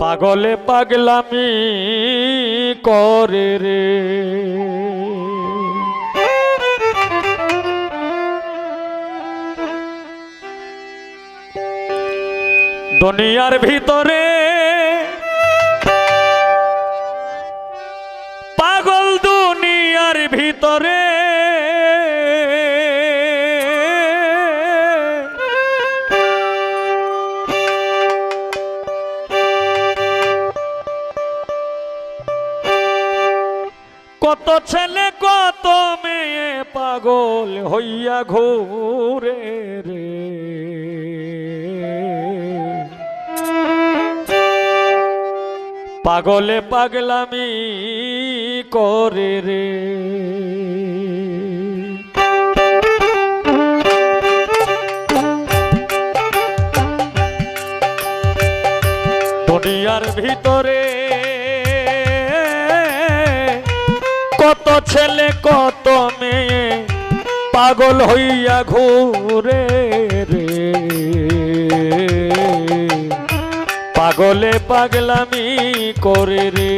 পাগলে পাগলামি করে রে। দুনিয়ার ভিতরে পাগল দুনিয়ার ভিতরে কত ছেলে কত মেয়ে পাগল হইয়া ঘুরে রে। পাগলে পাগলামি করে রে। দুনিয়ার ভিতরে ছেলে কত মেয়ে পাগল হইয়া ঘুরে রে। পাগলে পাগলামি করে রে।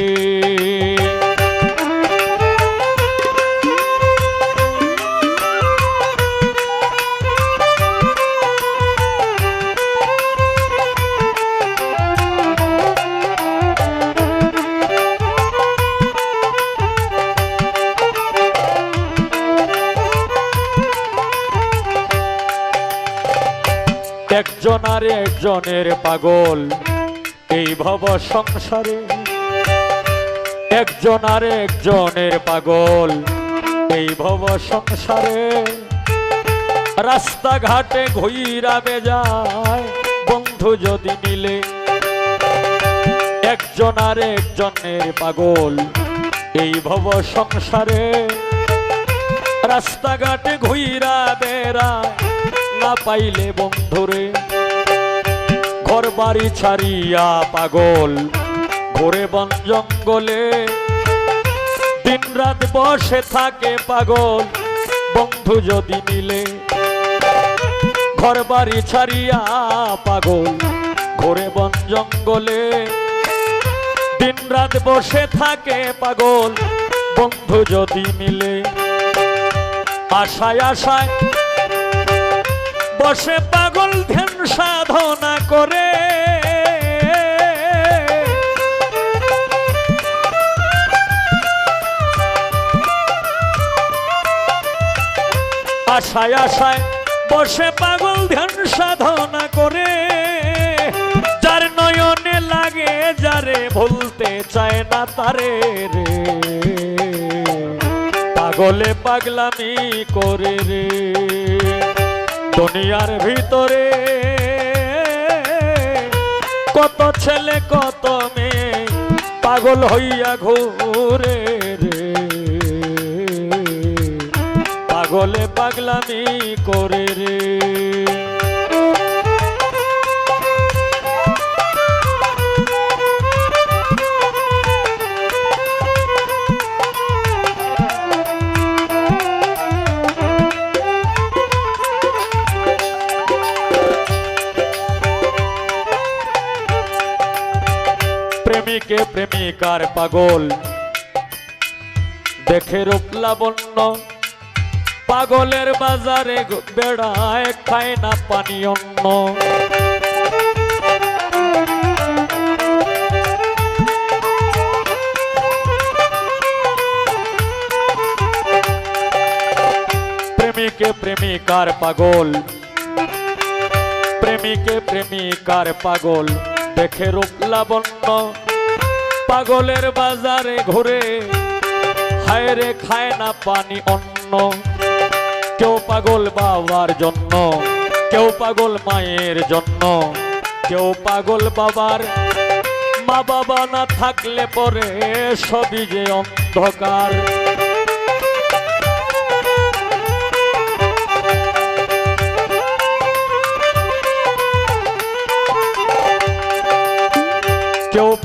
একজনের পাগল, এই ভব সংসারে। একজন আর একজনের পাগল, এই ভব সংসারে। রাস্তাঘাটে ঘুইরা বেজায়, বন্ধু যদি মিলে, একজন আর একজনের পাগল, এই ভব সংসারে। রাস্তাঘাটে ঘুইরা বেড়ায়, না পাইলে বন্ধুরে। ঘর বাড়ি ছাড়িয়া পাগল ঘোরে বন জঙ্গলে। দিন রাত বসে থাকে পাগল, বন্ধু যদি মিলে। ঘর বাড়ি ছাড়িয়া পাগল ঘোরে বন জঙ্গলে। দিন রাত বসে থাকে পাগল, বন্ধু যদি মিলে। আশায় আশায় বসে পাগল ধ্যান সাধনা করে। আশায় আশায় বসে পাগল ধ্যান সাধনা করে। যার নয়নে লাগে, যারে ভুলতে চায় না তারে রে। পাগলে পাগলামি করে রে। দুনিয়ার ভিতরে কত ছেলে কত মেয়ে পাগল হইয়া ঘুরে রে। পাগলে পাগলামি করে রে। প্রেমিকে প্রেমিকার পাগল। দেখে রূপ লাবণ্য পাগলের বাজারে বেড়ায় খায় না পানি অন্ন। প্রেমিকে প্রেমিকার পাগল। প্রেমিকে প্রেমিকার পাগল। দেখে রূপ লাবণ্য পাগলের বাজারে ঘুরে। হায়রে খায় না পানি অন্ন। কেউ পাগল বাবার জন্য, কেউ পাগল মায়ের জন্য। কেউ পাগল বাবার মা বাবা না থাকলে পরে সবই যে অন্ধকার।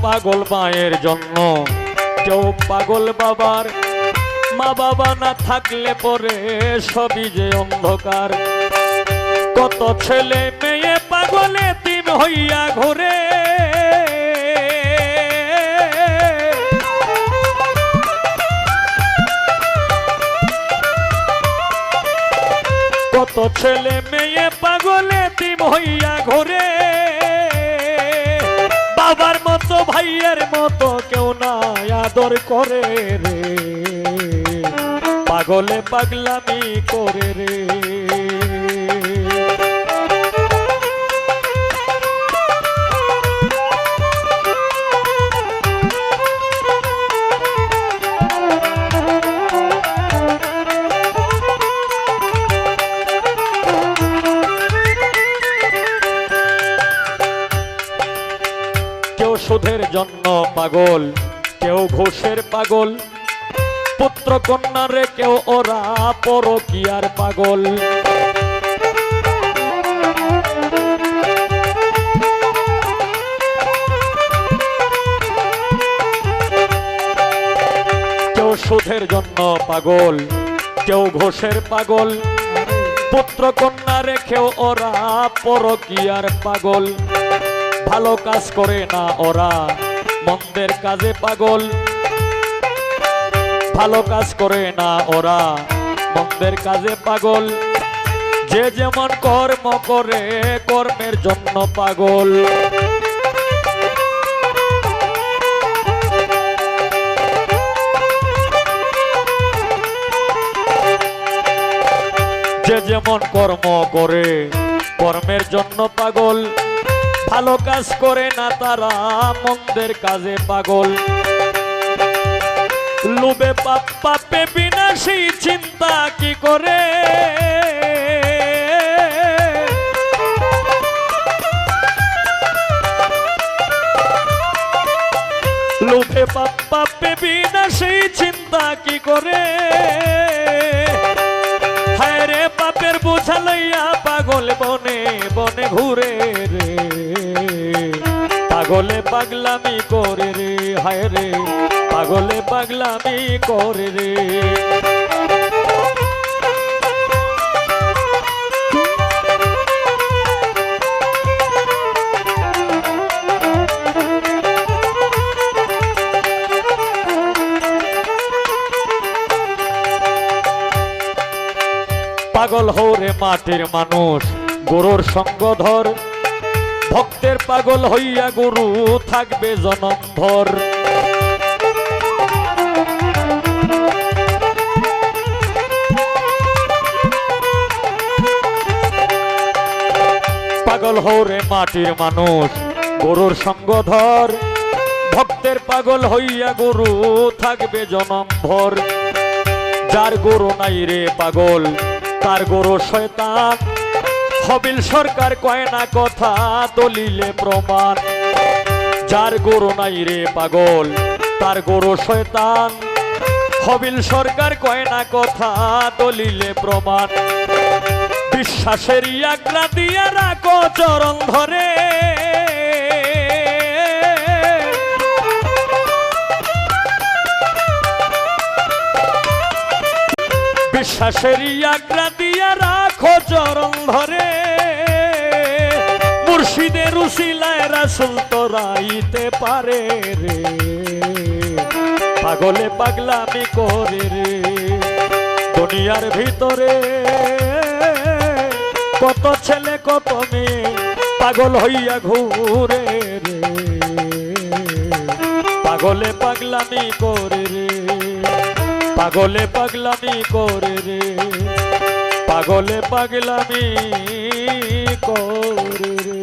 পাগল মায়ের জন্য। কেউ পাগল বাবার মা বাবা না থাকলে পরে সবই যে অন্ধকার। কত ছেলে মেয়ে পাগলে তিন হইয়া ঘরে। কত ছেলে মেয়ে পাগলে তিন হইয়া ঘরে। ভাইয়ের মতো কেউ না আদর করে রে। পাগলে পাগলামি করে রে। জন্য পাগল, কেউ ঘোষের পাগল। পুত্র কন্যারে কেউ ওরা পরকিয়ার পাগল। কেউ সুধের জন্য পাগল, কেউ ঘোষের পাগল। পুত্র কন্যা রেখেও ওরা পরকিয়ার পাগল। ভালো কাজ করে না ওরা। মন্দের কাজে পাগল। ভালো কাজ করে না ওরা, মন্দের কাজে পাগল। যে যেমন কর্ম করে, কর্মের জন্য পাগল। যে যেমন কর্ম করে, কর্মের জন্য পাগল। ভালো কাজ করে না তারা, মন্দের কাজে পাগল। লোভে পাপ পাপে বিনাশী, চিন্তা কি করে? লোভে পাপ পাপে বিনাশী, চিন্তা কি করে? হায় রে পাপের বোঝা পাগল বনে বনে ঘুরে। পাগলে পাগলামি করে রে, হায় রে। পাগলে পাগলামি করে রে। পাগল হৌরে মাটির মানুষ, গরুর সঙ্গ ধর। ভক্তের পাগল হইয়া গরু থাকবে জনমধর পাগল হৌরে মাটির মানুষ, গরুর সঙ্গ ধর। ভক্তের পাগল হইয়া গরু থাকবে জনমভর যার গরু নাই রে পাগল, তার গরু শয়তান। হবিল সরকার কয় না কথা, দলিলে প্রমাণ। যার গরু নাই রে পাগল, তার গরু শয়তান। হবিল সরকার কয় না কথা, দলিলে প্রমাণ। বিশ্বাসের আগ্রা দিয়া রাখো চরণ ধরে। বিশ্বাসের রাখো চরণ ধরে মুর্শিদের উসিলায় রাসুল তোরাইতে পারে রে। পাগলে পাগলামি করে রে। দুনিয়ার ভিতরে কত ছেলে, কত মেয়ে পাগল হইয়া ঘুরে রে। পাগলে পাগলামি করে রে। পাগলে পাগলামি করে রে। পাগলে পাগলামি করে